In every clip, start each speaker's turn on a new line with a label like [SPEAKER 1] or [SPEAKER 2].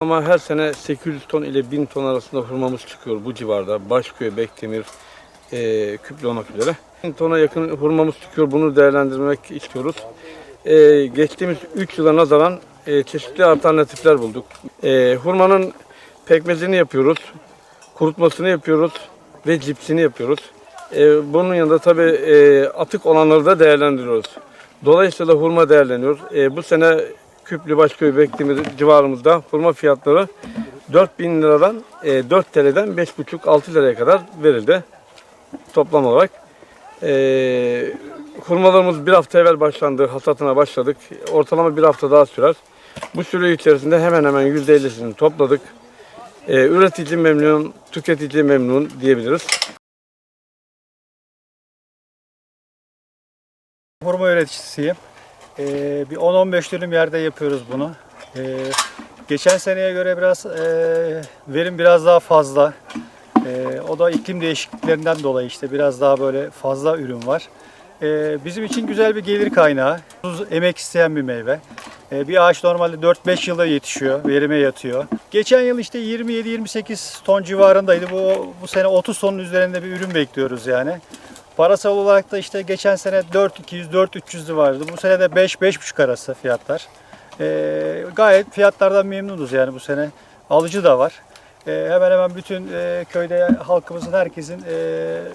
[SPEAKER 1] Ama her sene 800 ton ile 1000 ton arasında hurmamız çıkıyor bu civarda. Başköy, Bekdemir, e, Küple olmak üzere. 1000 tona yakın hurmamız çıkıyor. Bunu değerlendirmek istiyoruz. E, geçtiğimiz 3 yıla nazaran e, çeşitli alternatifler bulduk. E, hurmanın pekmezini yapıyoruz. Kurutmasını yapıyoruz ve cipsini yapıyoruz. E, bunun yanında tabii e, atık olanları da değerlendiriyoruz. Dolayısıyla hurma değerleniyor. E, bu sene Küplü Başköy Bekdemir civarımızda hurma fiyatları 4000 liradan e, 4 TL'den 5,5-6 liraya kadar verildi toplam olarak. E, hurmalarımız bir hafta evvel başlandı, hasatına başladık. Ortalama bir hafta daha sürer. Bu süre içerisinde hemen hemen %50'sini topladık. E, üretici memnun, tüketici memnun diyebiliriz.
[SPEAKER 2] Hurma üreticisiyim. Ee, bir 10-15 dönüm yerde yapıyoruz bunu. Ee, geçen seneye göre biraz e, verim biraz daha fazla. Ee, o da iklim değişikliklerinden dolayı işte biraz daha böyle fazla ürün var. Ee, bizim için güzel bir gelir kaynağı. Uzun emek isteyen bir meyve. Ee, bir ağaç normalde 4-5 yılda yetişiyor, verime yatıyor. Geçen yıl işte 27-28 ton civarındaydı. Bu, bu sene 30 tonun üzerinde bir ürün bekliyoruz yani. Parasal olarak da işte geçen sene 4200-4300'lü vardı. Bu sene de 5-5,5 arası fiyatlar. Ee, gayet fiyatlardan memnunuz yani bu sene. Alıcı da var. Ee, hemen hemen bütün e, köyde halkımızın herkesin e,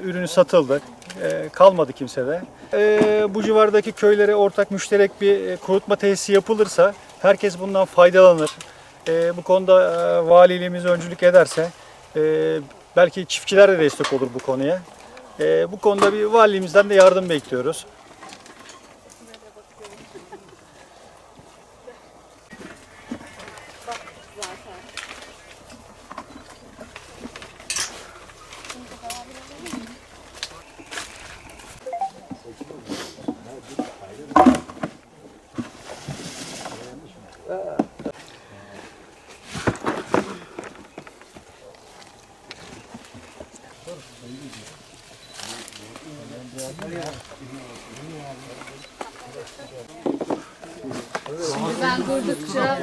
[SPEAKER 2] ürünü satıldı. E, kalmadı kimsede. E, bu civardaki köylere ortak müşterek bir e, kurutma tesisi yapılırsa herkes bundan faydalanır. E, bu konuda e, valiliğimiz öncülük ederse e, belki çiftçiler de destek olur bu konuya. Ee, bu konuda bir valimizden de yardım bekliyoruz.
[SPEAKER 3] Ben durdukça